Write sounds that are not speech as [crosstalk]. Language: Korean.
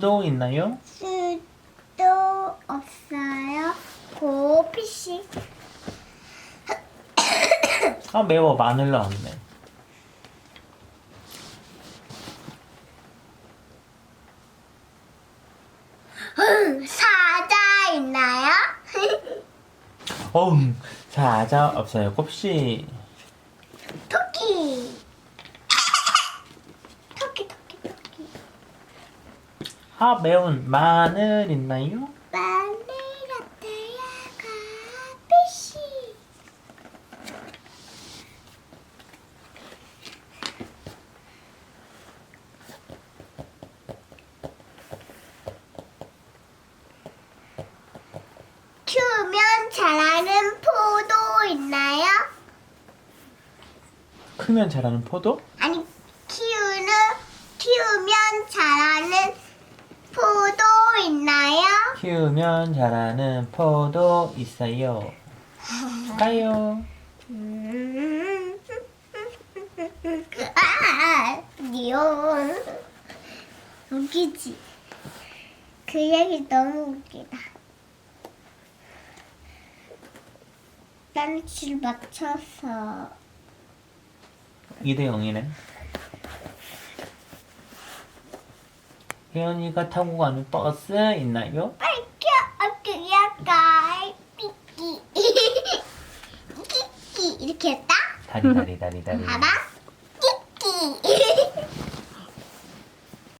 또 있나요? 수도 없어요. 고피씨. 아 매워 마늘 넣었네. 사자 있나요? 어음 사자 없어요. 곱씨. 토끼 토끼 토끼. 아 매운 마늘 있나요? 마늘 같아요. 가피씨. 키우면 자라는 포도 있나요? 크면 자라는 포도? 아니 키우는 키우면 자라는 포도 있나요? 키우면 자라는 포도 있어요. 가요. 음. 아, 귀여워. 웃기지? 그 얘기 너무 웃기다. 딴줄 맞춰서 2대 0이네. 혜연이가 타고 가는 버스 있나요? 빨리 어깨야 삐끼 [laughs] 삐끼 이렇게 했다? 다리 다리 다리 다리. 봐봐